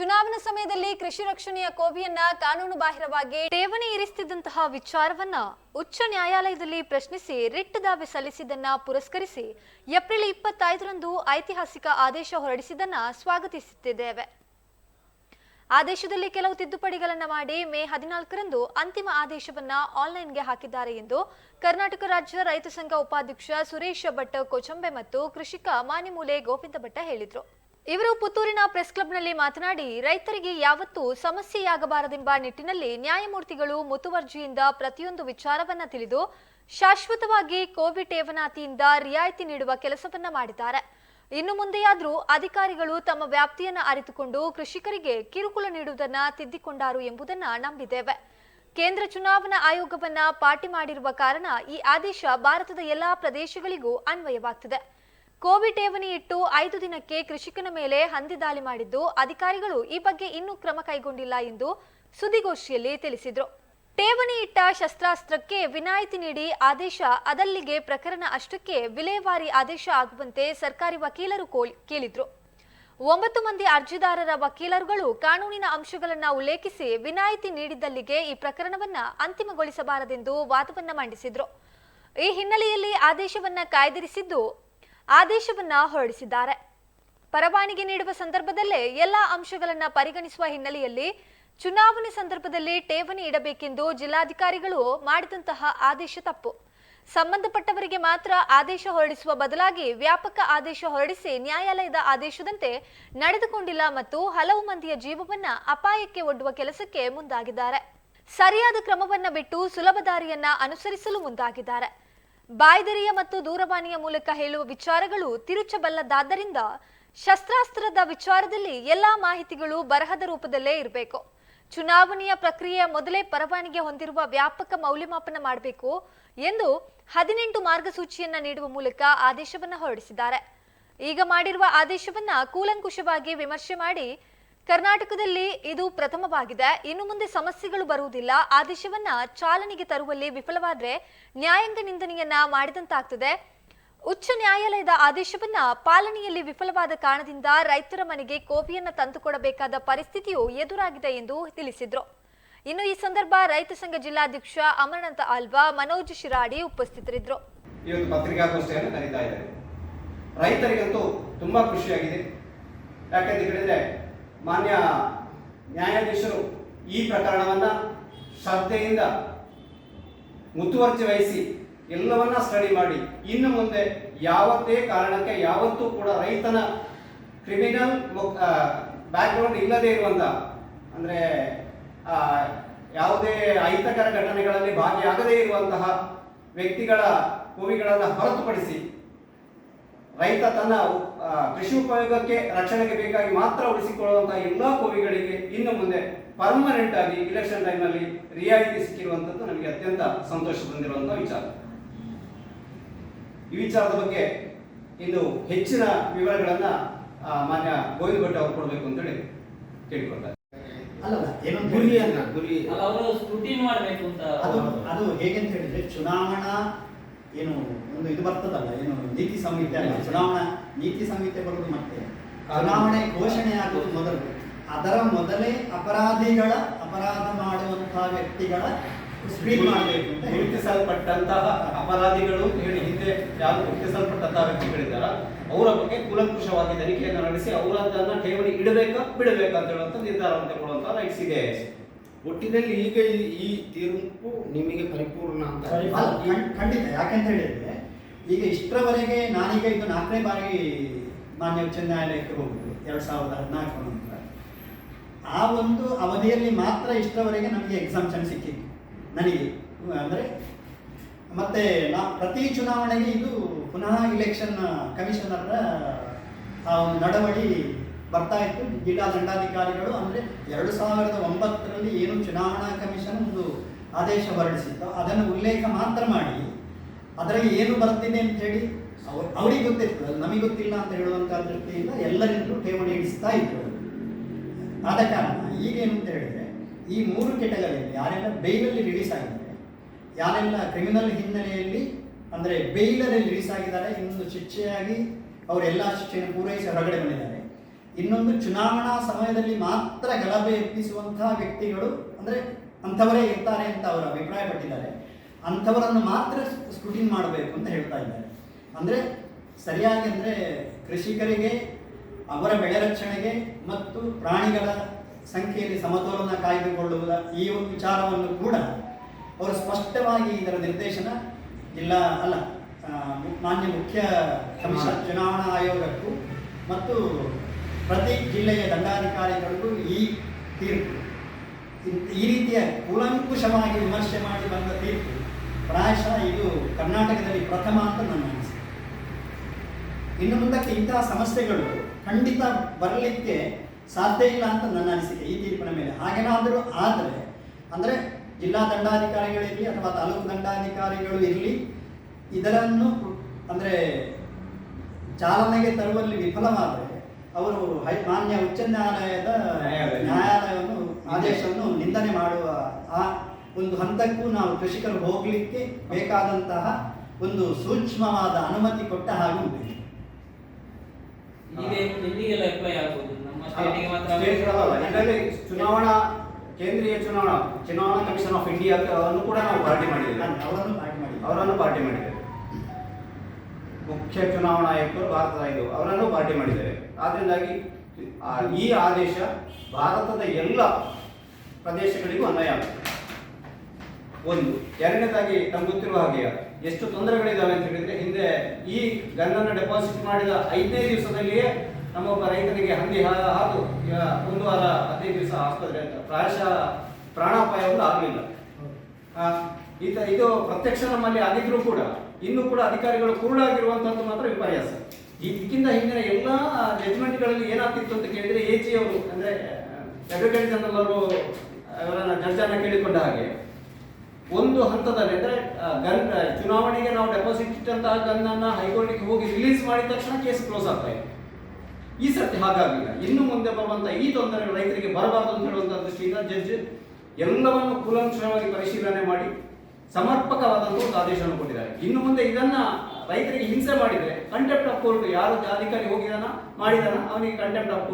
ಚುನಾವಣಾ ಸಮಯದಲ್ಲಿ ಕೃಷಿ ರಕ್ಷಣೆಯ ಕೋವಿಯನ್ನ ಕಾನೂನು ಬಾಹಿರವಾಗಿ ಠೇವಣಿ ಇರಿಸುತ್ತಿದ್ದಂತಹ ವಿಚಾರವನ್ನ ಉಚ್ಚ ನ್ಯಾಯಾಲಯದಲ್ಲಿ ಪ್ರಶ್ನಿಸಿ ರಿಟ್ ದಾವೆ ಸಲ್ಲಿಸಿದ್ದನ್ನ ಪುರಸ್ಕರಿಸಿ ಏಪ್ರಿಲ್ ಇಪ್ಪತ್ತೈದರಂದು ಐತಿಹಾಸಿಕ ಆದೇಶ ಹೊರಡಿಸಿದ್ದನ್ನ ಸ್ವಾಗತಿಸುತ್ತಿದ್ದೇವೆ. ಆದೇಶದಲ್ಲಿ ಕೆಲವು ತಿದ್ದುಪಡಿಗಳನ್ನು ಮಾಡಿ ಮೇ ಹದಿನಾಲ್ಕರಂದು ಅಂತಿಮ ಆದೇಶವನ್ನ ಆನ್ಲೈನ್ಗೆ ಹಾಕಿದ್ದಾರೆ ಎಂದು ಕರ್ನಾಟಕ ರಾಜ್ಯ ರೈತ ಸಂಘ ಉಪಾಧ್ಯಕ್ಷ ಸುರೇಶ್ ಭಟ್ ಕೊಚಂಬೆ ಮತ್ತು ಕೃಷಿಕ ಮಾನಿಮೂಲೆ ಗೋವಿಂದ ಭಟ್ಟ ಹೇಳಿದ್ರು. ಇವರು ಪುತ್ತೂರಿನ ಪ್ರೆಸ್ ಕ್ಲಬ್ನಲ್ಲಿ ಮಾತನಾಡಿ, ರೈತರಿಗೆ ಯಾವತ್ತೂ ಸಮಸ್ಯೆಯಾಗಬಾರದೆಂಬ ನಿಟ್ಟಿನಲ್ಲಿ ನ್ಯಾಯಮೂರ್ತಿಗಳು ಮುತುವರ್ಜಿಯಿಂದ ಪ್ರತಿಯೊಂದು ವಿಚಾರವನ್ನ ತಿಳಿದು, ಶಾಶ್ವತವಾಗಿ ಕೋವಿಡ್ ಠೇವಣಾತಿಯಿಂದ ರಿಯಾಯಿತಿ ನೀಡುವ ಕೆಲಸವನ್ನ ಮಾಡಿದ್ದಾರೆ. ಇನ್ನು ಮುಂದೆಯಾದರೂ ಅಧಿಕಾರಿಗಳು ತಮ್ಮ ವ್ಯಾಪ್ತಿಯನ್ನ ಅರಿತುಕೊಂಡು ಕೃಷಿಕರಿಗೆ ಕಿರುಕುಳ ನೀಡುವುದನ್ನ ತಿದ್ದಿಕೊಂಡಾರು ಎಂಬುದನ್ನ ನಂಬಿದ್ದೇವೆ. ಕೇಂದ್ರ ಚುನಾವಣಾ ಆಯೋಗವನ್ನ ಪಾಟಿ ಮಾಡಿರುವ ಕಾರಣ ಈ ಆದೇಶ ಭಾರತದ ಎಲ್ಲಾ ಪ್ರದೇಶಗಳಿಗೂ ಅನ್ವಯವಾಗ್ತದೆ. ಕೋವಿಡ್ ಠೇವಣಿ ಇಟ್ಟು ಐದು ದಿನಕ್ಕೆ ಕೃಷಿಕನ ಮೇಲೆ ಹಂದಿ ದಾಳಿ ಮಾಡಿದ್ದು, ಅಧಿಕಾರಿಗಳು ಈ ಬಗ್ಗೆ ಇನ್ನೂ ಕ್ರಮ ಕೈಗೊಂಡಿಲ್ಲ ಎಂದು ಸುದ್ದಿಗೋಷ್ಠಿಯಲ್ಲಿ ತಿಳಿಸಿದರು. ಠೇವಣಿ ಇಟ್ಟ ಶಸ್ತ್ರಾಸ್ತ್ರಕ್ಕೆ ವಿನಾಯಿತಿ ನೀಡಿ ಆದೇಶ, ಅದಲ್ಲಿಗೆ ಪ್ರಕರಣ ಅಷ್ಟಕ್ಕೆ ವಿಲೇವಾರಿ ಆದೇಶ ಆಗುವಂತೆ ಸರ್ಕಾರಿ ವಕೀಲರು ಕೋಲ್- ಕೇಳಿದ್ರು. ಒಂಬತ್ತು ಮಂದಿ ಅರ್ಜಿದಾರರ ವಕೀಲರುಗಳು ಕಾನೂನಿನ ಅಂಶಗಳನ್ನು ಉಲ್ಲೇಖಿಸಿ ವಿನಾಯಿತಿ ನೀಡಿದ್ದಲ್ಲಿಗೆ ಈ ಪ್ರಕರಣವನ್ನ ಅಂತಿಮಗೊಳಿಸಬಾರದೆಂದು ವಾದವನ್ನ ಮಂಡಿಸಿದ್ರು. ಈ ಹಿನ್ನೆಲೆಯಲ್ಲಿ ಆದೇಶವನ್ನ ಕಾಯ್ದಿರಿಸಿದ್ದು ಆದೇಶವನ್ನ ಹೊರಡಿಸಿದ್ದಾರೆ. ಪರವಾನಿಗೆ ನೀಡುವ ಸಂದರ್ಭದಲ್ಲೇ ಎಲ್ಲಾ ಅಂಶಗಳನ್ನ ಪರಿಗಣಿಸುವ ಹಿನ್ನೆಲೆಯಲ್ಲಿ ಚುನಾವಣೆ ಸಂದರ್ಭದಲ್ಲಿ ಠೇವಣಿ ಇಡಬೇಕೆಂದು ಜಿಲ್ಲಾಧಿಕಾರಿಗಳು ಮಾಡಿದಂತಹ ಆದೇಶ ತಪ್ಪು. ಸಂಬಂಧಪಟ್ಟವರಿಗೆ ಮಾತ್ರ ಆದೇಶ ಹೊರಡಿಸುವ ಬದಲಾಗಿ ವ್ಯಾಪಕ ಆದೇಶ ಹೊರಡಿಸಿ ನ್ಯಾಯಾಲಯದ ಆದೇಶದಂತೆ ನಡೆದುಕೊಂಡಿಲ್ಲ ಮತ್ತು ಹಲವು ಮಂದಿಯ ಜೀವವನ್ನ ಅಪಾಯಕ್ಕೆ ಒಡ್ಡುವ ಕೆಲಸಕ್ಕೆ ಮುಂದಾಗಿದ್ದಾರೆ. ಸರಿಯಾದ ಕ್ರಮವನ್ನ ಬಿಟ್ಟು ಸುಲಭ ದಾರಿಯನ್ನ ಅನುಸರಿಸಲು ಮುಂದಾಗಿದ್ದಾರೆ. ಬಾಯ್ದೆರೆಯ ಮತ್ತು ದೂರವಾಣಿಯ ಮೂಲಕ ಹೇಳುವ ವಿಚಾರಗಳು ತಿರುಚಬಲ್ಲದಾದ್ದರಿಂದ ಶಸ್ತ್ರಾಸ್ತ್ರದ ವಿಚಾರದಲ್ಲಿ ಎಲ್ಲಾ ಮಾಹಿತಿಗಳು ಬರಹದ ರೂಪದಲ್ಲೇ ಇರಬೇಕು. ಚುನಾವಣೆಯ ಪ್ರಕ್ರಿಯೆಯ ಮೊದಲೇ ಪರವಾನಿಗೆ ಹೊಂದಿರುವ ವ್ಯಾಪಕ ಮೌಲ್ಯಮಾಪನ ಮಾಡಬೇಕು ಎಂದು ಹದಿನೆಂಟು ಮಾರ್ಗಸೂಚಿಯನ್ನ ನೀಡುವ ಮೂಲಕ ಆದೇಶವನ್ನ ಹೊರಡಿಸಿದ್ದಾರೆ. ಈಗ ಮಾಡಿರುವ ಆದೇಶವನ್ನ ಕೂಲಂಕುಷವಾಗಿ ವಿಮರ್ಶೆ ಮಾಡಿ ಕರ್ನಾಟಕದಲ್ಲಿ ಇದು ಪ್ರಥಮವಾಗಿದೆ. ಇನ್ನು ಮುಂದೆ ಸಮಸ್ಯೆಗಳು ಬರುವುದಿಲ್ಲ. ಆದೇಶವನ್ನ ಚಾಲನೆಗೆ ತರುವಲ್ಲಿ ವಿಫಲವಾದ್ರೆ ನ್ಯಾಯಾಂಗ ನಿಂದನೆಯನ್ನ ಮಾಡಿದಂತಾಗ್ತದೆ. ಉಚ್ಚ ನ್ಯಾಯಾಲಯದ ಆದೇಶವನ್ನ ಪಾಲನೆಯಲ್ಲಿ ವಿಫಲವಾದ ಕಾರಣದಿಂದ ರೈತರ ಮನೆಗೆ ಕೋವಿಯನ್ನ ತಂದುಕೊಡಬೇಕಾದ ಪರಿಸ್ಥಿತಿಯು ಎದುರಾಗಿದೆ ಎಂದು ತಿಳಿಸಿದ್ರು. ಇನ್ನು ಈ ಸಂದರ್ಭ ರೈತ ಸಂಘ ಜಿಲ್ಲಾಧ್ಯಕ್ಷ ಅಮರನಾಥ ಆಲ್ವಾ ಮನೋಜ್ ಶಿರಾಡಿ ಉಪಸ್ಥಿತರಿದ್ದರು ರೈತರಿಗಂತೂ ತುಂಬಾ ಖುಷಿಯಾಗಿದೆ. ಯಾಕೆಂತ ಹೇಳಿದ್ರೆ ಮಾನ್ಯ ನ್ಯಾಯಾಧೀಶರು ಈ ಪ್ರಕರಣವನ್ನ ಶ್ರದ್ಧೆಯಿಂದ ಮುತುವರ್ಜಿ ವಹಿಸಿ ಎಲ್ಲವನ್ನ ಸ್ಟಡಿ ಮಾಡಿ. ಇನ್ನು ಮುಂದೆ ಯಾವತ್ತೇ ಕಾರಣಕ್ಕೆ ಯಾವತ್ತೂ ಕೂಡ ರೈತನ ಕ್ರಿಮಿನಲ್ ಬ್ಯಾಕ್ಗ್ರೌಂಡ್ ಇಲ್ಲದೆ ಇರುವಂತ, ಅಂದ್ರೆ ಯಾವುದೇ ಅಹಿತಕರ ಘಟನೆಗಳಲ್ಲಿ ಭಾಗಿಯಾಗದೇ ಇರುವಂತಹ ವ್ಯಕ್ತಿಗಳ ಭೂಮಿಗಳನ್ನು ಹೊರತುಪಡಿಸಿ ರೈತ ತನ್ನ ಕೃಷಿ ಉಪಯೋಗಕ್ಕೆ ರಕ್ಷಣೆಗೆ ಬೇಕಾಗಿ ಮಾತ್ರ ಉಳಿಸಿಕೊಳ್ಳುವಂತಹ ಎಲ್ಲ ಕೋವಿಗಳಿಗೆ ಇನ್ನು ಮುಂದೆ ಪರ್ಮನೆಂಟ್ ಆಗಿ ಇಲೆಕ್ಷನ್ ಟೈಮ್ನಲ್ಲಿ ರಿಯಾಯಿತಿ ಸಿಕ್ಕಿರುವಂಥದ್ದು ನಮಗೆ ಅತ್ಯಂತ ಸಂತೋಷ ತಂದಿರುವಂತಹ ವಿಚಾರ. ಈ ವಿಚಾರದ ಬಗ್ಗೆ ಇಂದು ಹೆಚ್ಚಿನ ವಿವರಗಳನ್ನ ಆ, ಮಾನ್ಯ ಗೋವಿಂದ ಭಟ್ ಅವರು ಕೊಡಬೇಕು ಅಂತೇಳಿ ಕೇಳಿಕೊಳ್ತಾರೆ ಕೇಳ್ಕೊಳ್ತಾರೆ. ಅಲ್ಲ ಗುರಿಯನ್ನ ಗುರಿ ಅಲ್ಲ ಅವರು ಸ್ಕ್ರೂಟಿನ್ ಮಾಡ್ಬೇಕು ಅಂತ. ಅದು ಅದು ಹೇಗೆ ಅಂತ ಹೇಳಿದ್ರೆ ಚುನಾವಣಾ ಏನು, ಒಂದು ಇದು ಬರ್ತದಲ್ಲ, ಏನು, ನೀತಿ ಸಂಹಿತೆ ಅಲ್ಲ, ಚುನಾವಣಾ ನೀತಿ ಸಂಹಿತೆ ಬರೋದು ಮತ್ತೆ. ಚುನಾವಣೆ ಘೋಷಣೆ ಆಗೋದು ಮೊದಲು. ಅದರ ಮೊದಲೇ ಅಪರಾಧಿಗಳ ಅಪರಾಧ ಮಾಡುವಂತಹ ವ್ಯಕ್ತಿಗಳ ಸ್ಕ್ರೀನ್ ಮಾಡಬೇಕು ಅಂತ ಗುರುತಿಸಲ್ಪಟ್ಟಂತಹ ಅಪರಾಧಿಗಳು ಹೇಳಿ, ಹಿಂದೆ ಯಾರು ಗುರುತಿಸಲ್ಪಟ್ಟಂತಹ ವ್ಯಕ್ತಿಗಳಿದ್ದಾರ, ಅವರ ಬಗ್ಗೆ ಕೂಲಂಕುಷವಾಗಿ ತನಿಖೆಯನ್ನು ನಡೆಸಿ ಅವರನ್ನ ಠೇವಣಿ ಇಡಬೇಕಾ, ಬಿಡಬೇಕಾ ಅಂತ ಹೇಳುವಂತ ನಿರ್ಧಾರವನ್ನು ತಗೊಳ್ಳುವಂತಹ ರೈಟ್ಸ್ ಇದೆ. ಒಟ್ಟಿನಲ್ಲಿ ಈಗ ಈ- ತೀರ್ಪು ನಿಮಗೆ ಪರಿಪೂರ್ಣ ಅಂತ ಖಂಡಿತ. ಯಾಕಂತ ಹೇಳಿದ್ರೆ ಈಗ ಇಷ್ಟರವರೆಗೆ ನಾನೀಗ ಇದು ನಾಲ್ಕನೇ ಬಾರಿ ಮಾನ್ಯ ಉಚ್ಚ ನ್ಯಾಯಾಲಯಕ್ಕೆ ಹೋಗುದು ಎರಡ್ ಸಾವಿರದ ಹದಿನಾಲ್ಕು ನಂತರ. ಆ ಒಂದು ಅವಧಿಯಲ್ಲಿ ಮಾತ್ರ ಇಷ್ಟರವರೆಗೆ ನಮಗೆ ಎಕ್ಸಾಮ್ಷನ್ ಸಿಕ್ಕಿತ್ತು. ನನಗೆ ಅಂದರೆ ಮತ್ತೆ ನಾ ಪ್ರತಿ ಚುನಾವಣೆಗೆ ಇದು ಪುನಃ ಇಲೆಕ್ಷನ್ ಕಮಿಷನರ್ ಆ ಒಂದು ನಡವಳಿ ಬರ್ತಾ ಇತ್ತು. ಜಿಲ್ಲಾ ದಂಡಾಧಿಕಾರಿಗಳು ಅಂದರೆ ಎರಡು ಸಾವಿರದ ಒಂಬತ್ತರಲ್ಲಿ ಏನು ಚುನಾವಣಾ ಕಮಿಷನ್ ಒಂದು ಆದೇಶ ಹೊರಡಿಸಿತ್ತು ಅದನ್ನು ಉಲ್ಲೇಖ ಮಾತ್ರ ಮಾಡಿ. ಅದರಲ್ಲಿ ಏನು ಬರ್ತಿದೆ ಅಂತ ಹೇಳಿ ಅವ್ರು ಅವರಿಗೆ ಗೊತ್ತಿತ್ತು. ನಮಗೆ ಗೊತ್ತಿಲ್ಲ ಅಂತ ಹೇಳುವಂಥ ದೃಷ್ಟಿಯಿಂದ ಎಲ್ಲರಿಂದಲೂ ಠೇವಣಿ ಇಡಿಸ್ತಾ ಇದ್ರು. ಆದ ಕಾರಣ ಈಗೇನು ಅಂತ ಹೇಳಿದ್ರೆ ಈ ಮೂರು ಕೆಟಗರಿಯಲ್ಲಿ ಯಾರೆಲ್ಲ ಬೈಲಲ್ಲಿ ರಿಲೀಸ್ ಆಗಿದ್ದಾರೆ, ಯಾರೆಲ್ಲ ಕ್ರಿಮಿನಲ್ ಹಿನ್ನೆಲೆಯಲ್ಲಿ ಅಂದರೆ ಬೈಲಲ್ಲಿ ರಿಲೀಸ್ ಆಗಿದ್ದಾರೆ ಇನ್ನೊಂದು ಶಿಕ್ಷೆಯಾಗಿ ಅವರೆಲ್ಲ ಶಿಕ್ಷೆಯನ್ನು ಪೂರೈಸಿ ಹೊರಗಡೆ ಬಂದಿದ್ದಾರೆ. ಇನ್ನೊಂದು ಚುನಾವಣಾ ಸಮಯದಲ್ಲಿ ಮಾತ್ರ ಗಲಭೆ ಎತ್ತಿಸುವಂತಹ ವ್ಯಕ್ತಿಗಳು ಅಂದರೆ ಅಂಥವರೇ ಇರ್ತಾರೆ ಅಂತ ಅವರು ಅಭಿಪ್ರಾಯಪಟ್ಟಿದ್ದಾರೆ. ಅಂಥವರನ್ನು ಮಾತ್ರ ಸ್ಕ್ರೂಟಿನ್ ಮಾಡಬೇಕು ಅಂತ ಹೇಳ್ತಾ ಇದ್ದಾರೆ. ಅಂದರೆ ಸರಿಯಾಗಿ ಅಂದರೆ ಕೃಷಿಕರಿಗೆ ಅವರ ಬೆಳೆ ರಕ್ಷಣೆಗೆ ಮತ್ತು ಪ್ರಾಣಿಗಳ ಸಂಖ್ಯೆಯಲ್ಲಿ ಸಮತೋಲನ ಕಾಯ್ದುಕೊಳ್ಳುವುದ ಈ ಒಂದು ವಿಚಾರವನ್ನು ಕೂಡ ಅವರು ಸ್ಪಷ್ಟವಾಗಿ ಇದರ ನಿರ್ದೇಶನ ಜಿಲ್ಲಾ ಅಲ್ಲ ಮಾನ್ಯ ಮುಖ್ಯ ಕಮಿಷನ್ ಚುನಾವಣಾ ಆಯೋಗಕ್ಕೂ ಮತ್ತು ಪ್ರತಿ ಜಿಲ್ಲೆಯ ದಂಡಾಧಿಕಾರಿಗಳಿಗೂ ಈ ತೀರ್ಪು. ಈ ರೀತಿಯ ಕೂಲಂಕುಷವಾಗಿ ವಿಮರ್ಶೆ ಮಾಡಿ ಬಂದ ತೀರ್ಪು ಪ್ರಾಯಶಃ ಇದು ಕರ್ನಾಟಕದಲ್ಲಿ ಪ್ರಥಮ ಅಂತ ನನ್ನ ಅನಿಸಿಕೆ. ಇನ್ನು ಮುಂದಕ್ಕೆ ಇಂತಹ ಸಮಸ್ಯೆಗಳು ಖಂಡಿತ ಬರಲಿಕ್ಕೆ ಸಾಧ್ಯ ಇಲ್ಲ ಅಂತ ನನ್ನ ಅನಿಸಿಕೆ ಈ ತೀರ್ಪಿನ ಮೇಲೆ. ಹಾಗೇನಾದರೂ ಆದರೆ, ಅಂದರೆ ಜಿಲ್ಲಾ ದಂಡಾಧಿಕಾರಿಗಳಿರಲಿ ಅಥವಾ ತಾಲೂಕು ದಂಡಾಧಿಕಾರಿಗಳು ಇರಲಿ, ಇದರನ್ನು ಅಂದರೆ ಚಾಲನೆಗೆ ತರುವಲ್ಲಿ ವಿಫಲವಾದರೆ ಅವರು ಹೈ ಮಾನ್ಯ ಉಚ್ಚ ನ್ಯಾಯಾಲಯದ ನ್ಯಾಯಾಲಯ. ನ್ಯಾಯಾಲಯವನ್ನು ಆದೇಶವನ್ನು ನಿಂದನೆ ಮಾಡುವ ಆ ಒಂದು ಹಂತಕ್ಕೂ ನಾವು ಕೃಷಿಕರು ಹೋಗಲಿಕ್ಕೆ ಬೇಕಾದಂತಹ ಒಂದು ಸೂಕ್ಷ್ಮವಾದ ಅನುಮತಿ ಕೊಟ್ಟ ಹಾಗೂ ಚುನಾವಣಾ ಕೇಂದ್ರೀಯ ಚುನಾವಣಾ ಚುನಾವಣಾ ಕಮಿಷನ್ ಆಫ್ ಇಂಡಿಯಾ ಅವರನ್ನು ಕೂಡ ನಾವು ಪಾರ್ಟಿ ಮಾಡಿದ್ದೇವೆ. ಅವರನ್ನು ಪಾರ್ಟಿ ಮಾಡಿ ಅವರನ್ನು ಪಾರ್ಟಿ ಮಾಡಿದ್ದೇವೆ. ಮುಖ್ಯ ಚುನಾವಣಾ ಆಯುಕ್ತರು ಭಾರತದ ಇದು ಅವರನ್ನು ಪಾರ್ಟಿ ಮಾಡಿದ್ದೇವೆ. ಆದ್ದರಿಂದಾಗಿ ಈ ಆದೇಶ ಭಾರತದ ಎಲ್ಲ ಪ್ರದೇಶಗಳಿಗೂ ಅನ್ವಯ ಆಗುತ್ತೆ. ಒಂದು ಎರಡನೇದಾಗಿ ನಮ್ಗೆ ಗೊತ್ತಿರುವ ಹಾಗೆ ಎಷ್ಟು ತೊಂದರೆಗಳಿದಾವೆ ಅಂತ ಹೇಳಿದ್ರೆ ಹಿಂದೆ ಈ ಗನ್ನನ್ನು ಡೆಪಾಸಿಟ್ ಮಾಡಿದ ಐದನೇ ದಿವಸದಲ್ಲಿಯೇ ನಮ್ಮೊಬ್ಬ ರೈತನಿಗೆ ಹಂದಿ ಹಾದು ಒಂದು ವಾರ ಹದಿನೈದು ದಿವಸ ಆಸ್ಪತ್ರೆ ಅಂತ ಪ್ರಾಯಶಃ ಪ್ರಾಣಾಪಾಯವನ್ನು ಆಗಲಿಲ್ಲ. ಆ, ಈತ ಇದು ಪ್ರತ್ಯಕ್ಷ ನಮ್ಮಲ್ಲಿ ಆಗಿದ್ರೂ ಕೂಡ ಇನ್ನೂ ಕೂಡ ಅಧಿಕಾರಿಗಳು ಕುರುಡಾಗಿರುವಂತಹದ್ದು ಮಾತ್ರ ವಿಪರ್ಯಾಸ. ಇದಕ್ಕಿಂತ ಹಿಂದಿನ ಎಲ್ಲ ಜಡ್ಜ್ಮೆಂಟ್ಗಳಲ್ಲಿ ಏನಾಗ್ತಿತ್ತು ಅಂತ ಕೇಳಿದ್ರೆ ಎ ಜಿ ಅವರು, ಅಂದ್ರೆ ಅಡ್ವೊಕೇಟ್ ಜನರಲ್ ಅವರು, ಅವರನ್ನ ಕೇಳಿಕೊಂಡ ಹಾಗೆ. ಒಂದು ಹಂತದಲ್ಲಿ, ಅಂದ್ರೆ ಗನ್ ಚುನಾವಣೆಗೆ ನಾವು ಡೆಪಾಸಿಟ್ ಇಟ್ಟಂತಹ ಗನ್ ಅನ್ನ ಹೈಕೋರ್ಟ್ಗೆ ಹೋಗಿ ರಿಲೀಸ್ ಮಾಡಿದ ತಕ್ಷಣ ಕೇಸ್ ಕ್ಲೋಸ್ ಆಗ್ತಾ ಇದೆ. ಈ ಸರ್ತಿ ಹಾಗಾಗಿಲ್ಲ. ಇನ್ನು ಮುಂದೆ ಬರುವಂತ ಈ ತೊಂದರೆಗಳು ರೈತರಿಗೆ ಬರಬಾರದು ಅಂತ ಹೇಳುವಂಥ ದೃಷ್ಟಿಯಿಂದ ಜಡ್ಜ್ ಎಲ್ಲವನ್ನು ಕೂಲಂಕಷವಾಗಿ ಪರಿಶೀಲನೆ ಮಾಡಿ ಸಮರ್ಪಕವಾದಂತಹ ಒಂದು ಆದೇಶವನ್ನು ಕೊಟ್ಟಿದ್ದಾರೆ. ಇನ್ನು ಮುಂದೆ ಇದನ್ನ ರೈತರಿಗೆ ಹಿಂಸೆ ಮಾಡಿದ್ರೆ ಕಂಟೆಂಪ್ಟ್ ಆಫ್ ಕೋರ್ಟ್ ಯಾರು ಅಧಿಕಾರಿ ಹೋಗಿದಾನ ಮಾಡಿದಾನ? ಅವನಿಗೆ ಕಂಟೆಂಪ್ಟ್ ಆಫ್ ಕೋರ್ಟ್